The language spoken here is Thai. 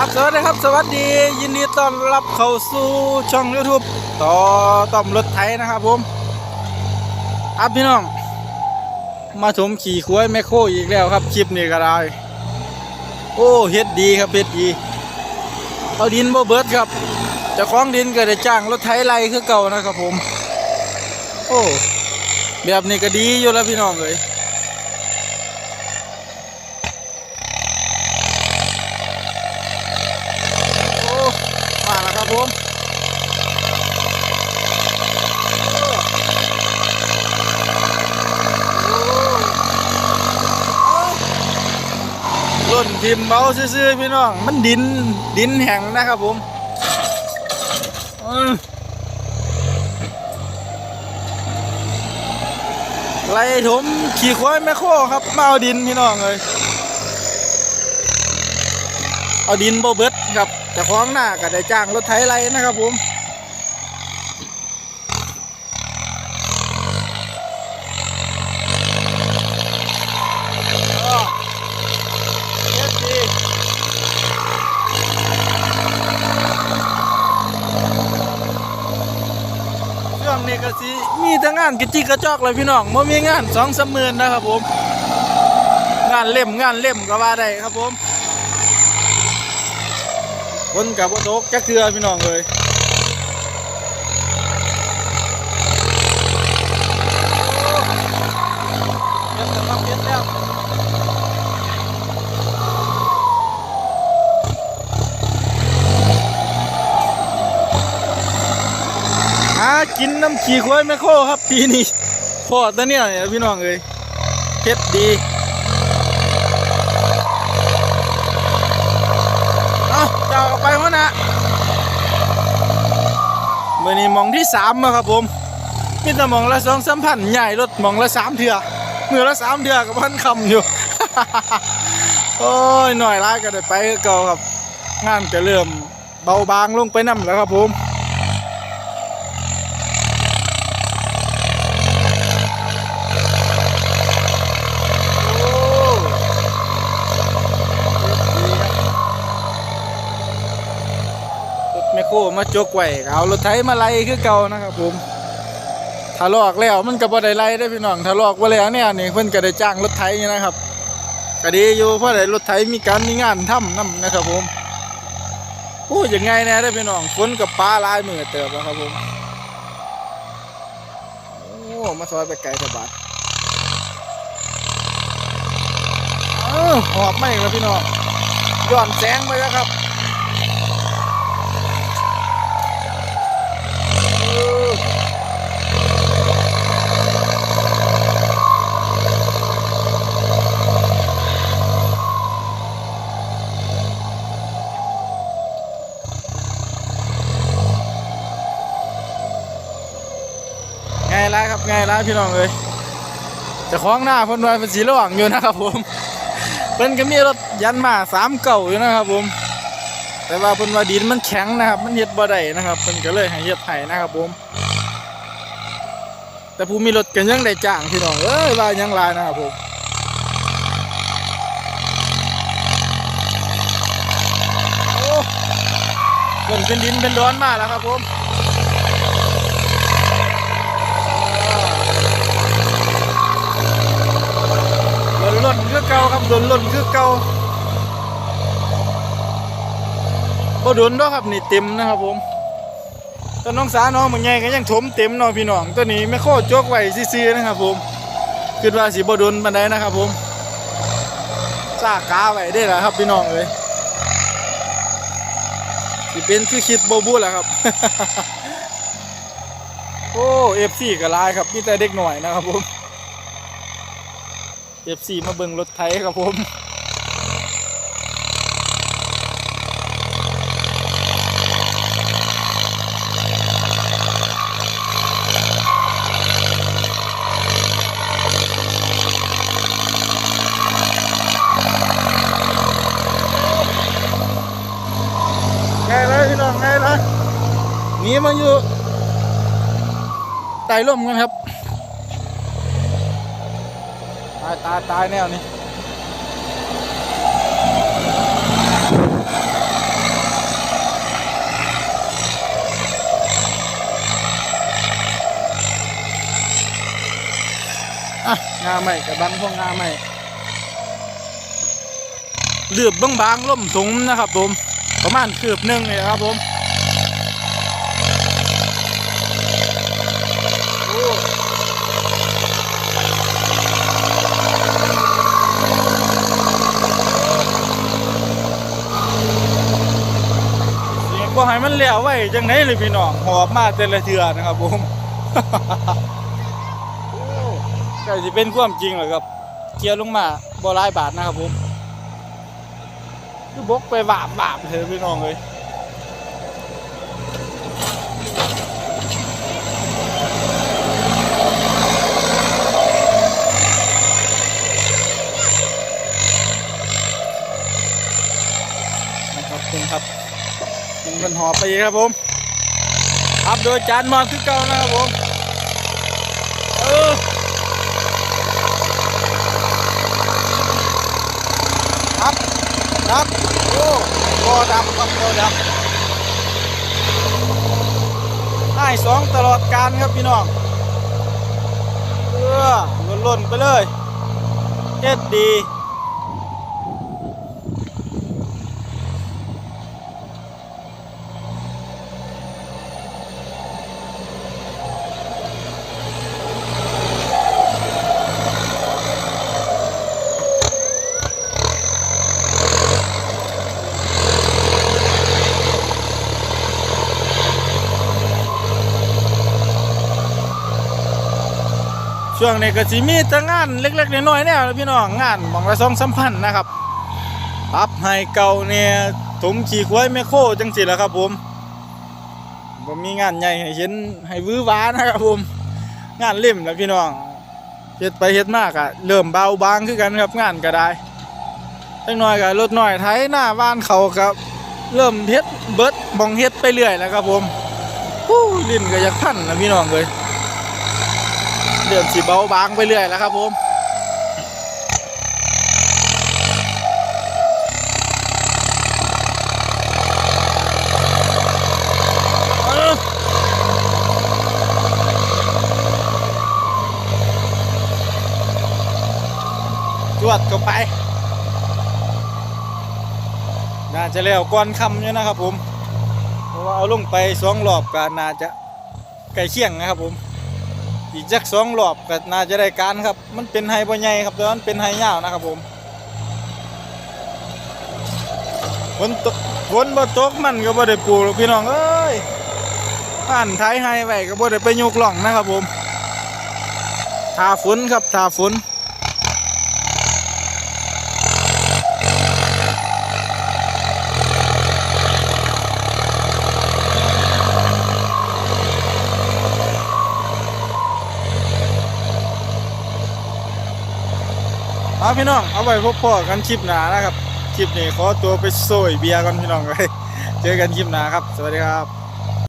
ครับสวัสดีครับ สวัสดี ยินดีต้อนรับเข้าสู่ช่อง YouTube ต่อต้อมรถไถนะครับผมครับพี่น้อง มาชมขี่ควายแมคโครอีกแล้วครับ คลิปนี้ก็ได้ โอ้เฮ็ดดีครับเฮ็ดดี เอาดินบ่เบิดครับเจ้าของดินก็ได้จ้างรถไถไล่คือเก่านะครับผม โอ้ แบบนี้ก็ดีอยู่แล้วพี่น้องเอ้ย โอ้มาแล้วครับผมล่น ทิมเบาซื่อๆพี่น้อง มันดินดินแห้งนะครับผมไล่ถมขี่ควายแม่โคครับมาเอาดินพี่น้องเลยเอาดินโบเบิดครับแต่คล้องหน้าก็ได้จ้างรถไถไรนะครับผมอ้อเฮ็ดดี ช่วงนี้ก็สิมีแต่งานกระจิกระจอกเลยพี่น้องม่มีงานสองสามหมื่นนะครับผม งานเล่มงานเล่มก็ว่าได้ครับผมคนกับว่าตกจักเทือพี่น้องเลยเก็บแต่ควเก็บแล้ว กินน้ำขี้ควายแม่โคครับ ปีนี้พอตะเนี่ยเนี่ยพี่น้องเลยเฮ็ดดีเอาเจ้าเอาไปหัวนะเมื่อนี้มองที่สามแล้วครับผมมีแต่มองละสองสามพันใหญ่รถมองละสามเถื่อมือละสามเถื่อกับพันคำอยู่ โอ้ยหน่อยร้ายก็ได้ไปเก่าครับ งานก็เริ่มเบาบางลงไปน้ำแล้วครับผมโอ้ดีครับ รถแมคโครมาจกไว้ก็เอารถไถมาไล่คือเก่านะครับผมถ้าลอกแล้วมันก็บ่ได้ไล่ได้พี่น้องถ้าลอกบ่แล้วเนี่ยนี่เพิ่นก็ได้จ้างรถไถอยู่นะครับก็ดีอยู่เพราะได้รถไถมีการมีงานทำนํนะครับผมโอ้ยังไงแน่ได้พี่น้องฝนกับฟ้าลายมือเติบแล้วครับผมโอ้มาซอยไปไกลสบัดหอบไม่แล้วพี่น้องย้อนแสงไปแล้วครับ ไงล่ะครับไงล่ะพี่น้องเอ้ยจะคล้องหน้าเพิ่นว่าเป็นสีระหว่างอยู่นะครับผมเพิ่นก็มีรถยันมาสามเก่าอยู่นะครับผม แต่ว่าเพิ่นว่าดินมันแข็งนะครับ มันเฮ็ดบ่ได้นะครับเพิ่นก็เลยให้เฮ็ดให้นะครับผม แต่ผู้มีรถก็ยังได้จ้างพี่น้องเอ้ยว่ายังลายนะครับผมเพิ่นเป็นดินเป็นดอนมาแล้วครับผม หล่นหล่นคือ เก่าครับหล่นล่นคือเก่าบ่โดนเนาะครับนี่เต็มนะครับผมตอนน้องสาน้องมันใหญ่ก็ยังถมเต็มเนาะพี่น้องตัวนี้ไม่โคตรจกไว้ซื่อๆนะครับผมคิดว่าสิบ่โดนปานใดนะครับผมซากกาไว้ได้แล้วครับพี่น้องเอ้ยสิเป็นคือคิดบ่บู้แหละครับ โอ้ FC ก็หลายครับมีแต่เด็กหน่อยนะครับผม เอฟซีมาเบิ่งรถไทยครับผมไงเลยพี่น้องไงเลยหนีมาอยู่ใต้ร่มกันครับายตายตายแนวนี้งาใหม่กับบังพวกงาใหม่เลือบบางๆล่มสมนะครับผม ประมาณเกือบหนึ่งเลยครับผม มันเหลวไว้จังไหนเลยพี่น้องหอบมาแต่ละเทือนะครับผมโอ้ใกล้สิเป็นความจริงเหรอครับเกียร์ลงมาบ่ร้ายบาทนะครับผมคือบกไปบาบบาบเลยพี่น้องเลยนะครับคุณครับ เป็นหาไปครับผมครับโดยจานมอนคือเก่านะครับผมเออครับครับโอ้โบดำครับโบดำให้สองตลอดการครับพี่น้องเออล่นๆไปเลยเอ็ดดี ช่วงนี้ก็สิมีแต่งานเล็กๆน้อยๆเนี่ยพี่น้องงานมองละสองสามพันนะครับปรับให้เก่าเนี่ยถมขี่ควายแม่โคจังสิแหละครับผมผมมีงานใหญ่ให้เห็นให้วื้อหวานะครับผม งานเล่มแล้วพี่น้องเฮ็ดไปเฮ็ดมากอะเริ่มเบาบางขึ้นกันครับงานก็ได้จังน้อยกับรถน้อยไถหน้าบ้านเขาครับ เริ่มเฮ็ดเบิดบองเฮ็ดไปเรื่อยแล้วครับผมฮู้ลิ้นก็อยากพันนะพี่น้องเลย เดือมสีเบาบางไปเรื่อยแล้วครับผมจวดเข้าไป น่าจะแล้วก่อนคำอยู่นะครับผม เพราะว่าเอาลงไปสองรอบก็น่าจะใกล้เคียงนะครับผม อีกจักสองรอบก็น่าจะได้การครับ มันเป็นไฮบอใหญ่ครับแต่ว่ามันเป็นไฮยาวนะครับผมฝนตกฝนบ่ตกมันก็บ่ได้ปลูกพี่น้องเอ้ยผ่านท้ายไฮไว้ก็บ่ได้ไปยกล่องนะครับผมทาฝนครับทาฝน เอาพี่น้อง เอาไว้พบพ่อกันคลิปหน้านะครับ คลิปนี้ขอตัวไปโซยเบียร์ก่อนพี่น้องเลยเจอกันคลิปหน้าครับ สวัสดีครับ